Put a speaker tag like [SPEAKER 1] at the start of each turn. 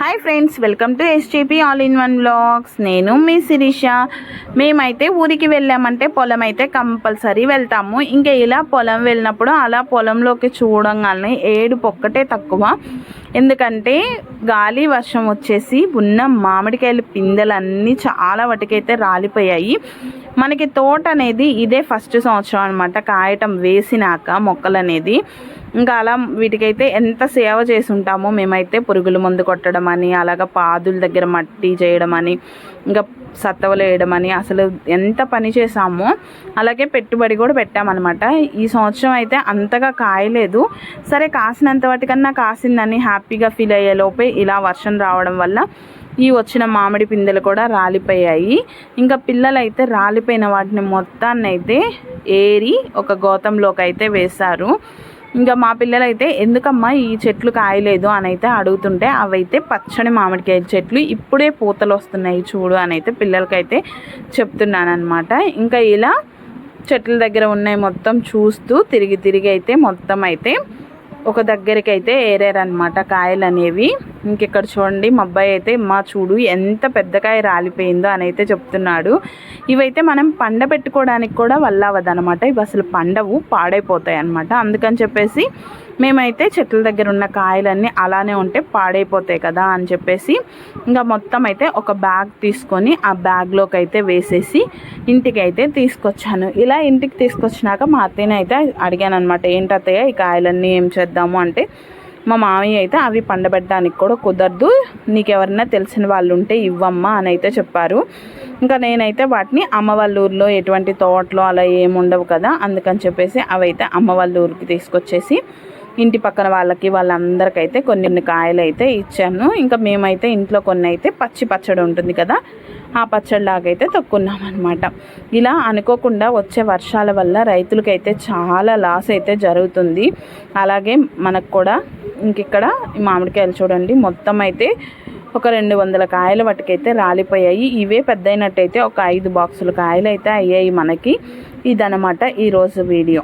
[SPEAKER 1] Hi friends welcome to SJP all in one blogs నేను మీ శిరీష. మేమైతే ఊరికి వెళ్ళామంటే పొలం అయితే కంపల్సరీ వెళ్తాము. ఇంకా ఇలా పొలం వెళ్ళినప్పుడు అలా పొలంలోకి చూడంగానే ఏడుపు ఒక్కటే తక్కువ. ఎందుకంటే గాలి వర్షం వచ్చేసి ఉన్న మామిడికాయలు పిందెలన్నీ చాలా వాటికైతే రాలిపోయాయి. మనకి తోట అనేది ఇదే ఫస్ట్ సంవత్సరం అనమాట కాయటం వేసినాక మొక్కలు అనేది. ఇంకా అలా వీటికైతే ఎంత సేవ చేసి ఉంటామో మేమైతే పురుగుల మందు కొట్టడం అని అలాగ పాదుల దగ్గర మట్టి చేయడం అని ఇంకా సత్తవలు వేయడం అని అసలు ఎంత పని చేసామో అలాగే పెట్టుబడి కూడా పెట్టామన్నమాట. ఈ సంవత్సరం అయితే అంతగా కాయలేదు. సరే కాసినంత వాటికన్నా కాసిందని హ్యాపీ హ్యాపీగా ఫీల్ అయ్యే లోపే ఇలా వర్షం రావడం వల్ల ఈ వచ్చిన మామిడి పిందెలు కూడా రాలిపోయాయి. ఇంకా పిల్లలు అయితే రాలిపోయిన వాటిని మొత్తాన్ని అయితే ఏరి ఒక గోతంలోకి అయితే వేశారు. ఇంకా మా పిల్లలు అయితే ఎందుకమ్మా ఈ చెట్లు కాయలేదు అని అయితే అడుగుతుంటే అవైతే పచ్చని మామిడికాయ చెట్లు ఇప్పుడే పూతలు వస్తున్నాయి చూడు అని అయితే పిల్లలకైతే చెప్తున్నాను అనమాట ఇంకా ఇలా చెట్ల దగ్గర ఉన్నాయి మొత్తం చూస్తూ తిరిగి తిరిగి అయితే మొత్తం అయితే ఒక దగ్గరికి అయితే ఏరారనమాట కాయలు అనేవి ఇంకెక్కడ చూడండి మా అబ్బాయి అయితే మా చూడు ఎంత పెద్ద కాయ రాలిపోయిందో అని అయితే చెప్తున్నాడు. ఇవైతే మనం పండ పెట్టుకోవడానికి కూడా వల్ల ఇవి అసలు పండవు పాడైపోతాయి అనమాట అందుకని చెప్పేసి మేమైతే చెట్ల దగ్గర ఉన్న కాయలన్నీ అలానే ఉంటే పాడైపోతాయి కదా అని చెప్పేసి ఇంకా మొత్తం అయితే ఒక బ్యాగ్ తీసుకొని ఆ బ్యాగ్లోకి అయితే వేసేసి ఇంటికి అయితే తీసుకొచ్చాను. ఇలా ఇంటికి తీసుకొచ్చినాక మా అత్తయ్యని అయితే అడిగాను అనమాట ఏంటత్తయ్య ఈ కాయలన్నీ ఏం చేద్దాం? చేద్దాము అంటే మా మామయ్య అయితే అవి పండబెట్టడానికి కూడా కుదరదు. నీకు ఎవరైనా తెలిసిన వాళ్ళు ఉంటే ఇవ్వమ్మా అని అయితే చెప్పారు. ఇంకా నేనైతే వాటిని అమ్మ వాళ్ళ ఊర్లో ఎటువంటి తోటలో అలా ఏముండవు కదా అందుకని చెప్పేసి అవి అయితే అమ్మ వాళ్ళ ఊరికి తీసుకొచ్చేసి ఇంటి పక్కన వాళ్ళకి వాళ్ళందరికైతే కొన్ని కాయలు అయితే ఇచ్చాను ఇంకా మేమైతే ఇంట్లో కొన్ని అయితే పచ్చి పచ్చడి ఉంటుంది కదా ఆ పచ్చడిలాగైతే తొక్కున్నాం అనమాట ఇలా అనుకోకుండా వచ్చే వర్షాల వల్ల రైతులకైతే చాలా లాస్ అయితే జరుగుతుంది. అలాగే మనకు కూడా ఇంకిక్కడ మామిడికాయలు చూడండి మొత్తం అయితే ఒక రెండు వందల కాయల వాటికైతే రాలిపోయాయి. ఇవే పెద్దయినట్టయితే ఒక ఐదు బాక్సుల కాయలు అయితే అయ్యాయి మనకి. ఇదనమాట ఈరోజు వీడియో.